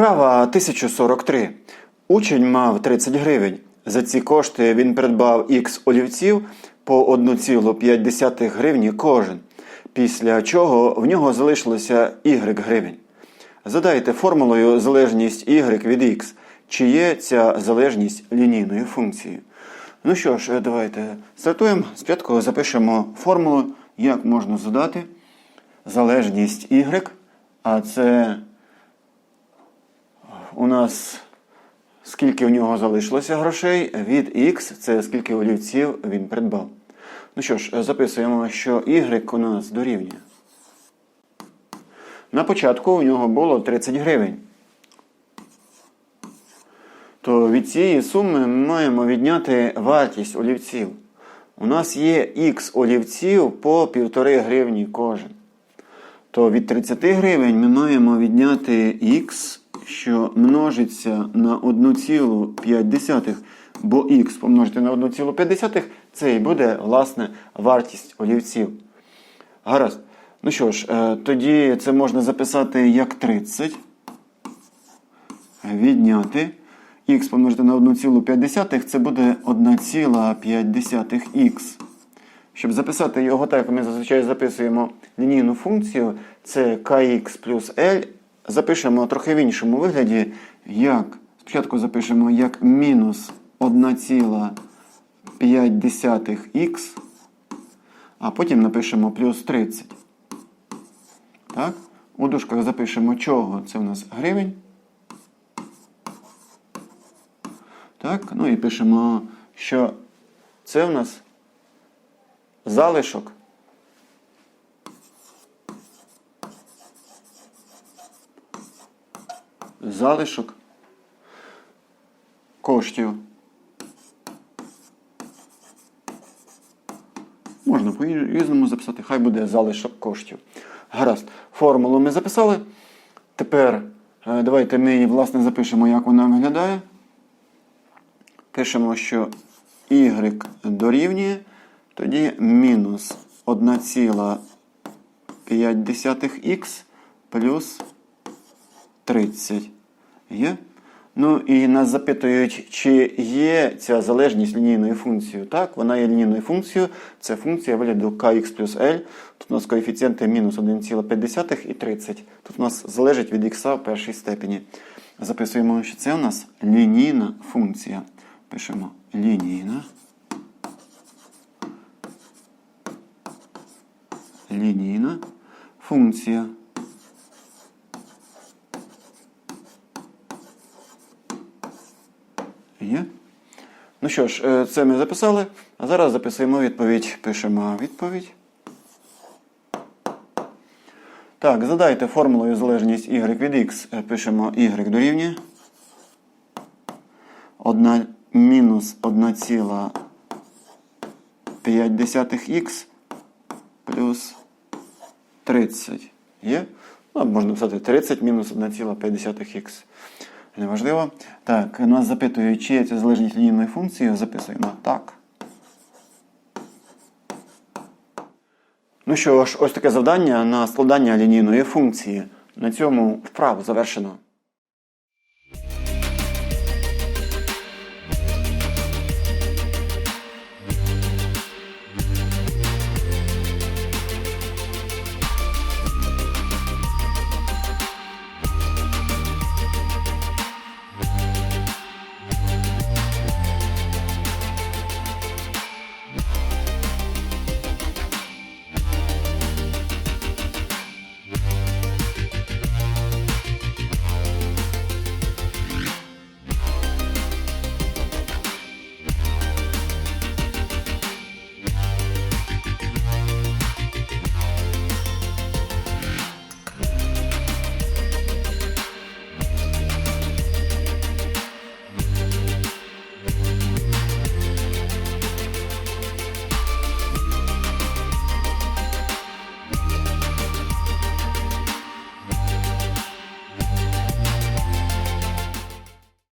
Вправа 1043. Учень мав 30 гривень. За ці кошти він придбав х олівців по 1,5 гривні кожен. Після чого в нього залишилося y гривень. Задайте формулою залежність y від x. Чи є ця залежність лінійною функцією? Ну що ж, давайте стартуємо. Спочатку запишемо формулу, як можна задати залежність y, а це у нас скільки у нього залишилося грошей від x, це скільки олівців він придбав. Ну що ж, записуємо, що y у нас дорівнює. На початку у нього було 30 гривень. То від цієї суми ми маємо відняти вартість олівців. У нас є х олівців по 1,5 гривні кожен. То від 30 гривень ми маємо відняти х, що множиться на 1,5, бо х помножити на 1,5 це і буде, власне, вартість олівців. Гаразд. Ну що ж, е, тоді це можна записати як 30. Відняти. Х помножити на 1,5 це буде 1,5х. Щоб записати його так, ми зазвичай записуємо лінійну функцію, це kx плюс L. Запишемо трохи в іншому вигляді, як спочатку запишемо як мінус 1,5х, а потім напишемо плюс 30. Так? У дужках запишемо чого? Це у нас гривень. Так? Ну і пишемо, що це у нас залишок. Залишок коштів. Можна по-різному записати, хай буде залишок коштів. Гаразд. Формулу ми записали. Тепер е, давайте ми її, власне, запишемо, як вона виглядає. Пишемо, що y дорівнює, тоді мінус 1,5х плюс 30. Є? Ну і нас запитують, чи є ця залежність лінійною функцією. Так, вона є лінійною функцією. Це функція вигляду kx плюс L. Тут у нас коефіцієнти мінус 1,5 і 30. Тут у нас залежить від х в першій степені. Записуємо, що це у нас лінійна функція. Пишемо лінійна. Лінійна функція. Є? Ну що ж, е, це ми записали. А зараз записуємо відповідь. Пишемо відповідь. Так, задайте формулою залежність y від x. Е, Пишемо y дорівнює. 1 мінус 1,5х плюс 30. Є? Ну, можна писати 30 мінус 1,5х. Неважливо. Так, нас запитують, чи є ця залежність лінійної функції. Записуємо так. Ну що ж, ось таке завдання на складання лінійної функції. На цьому вправу завершено.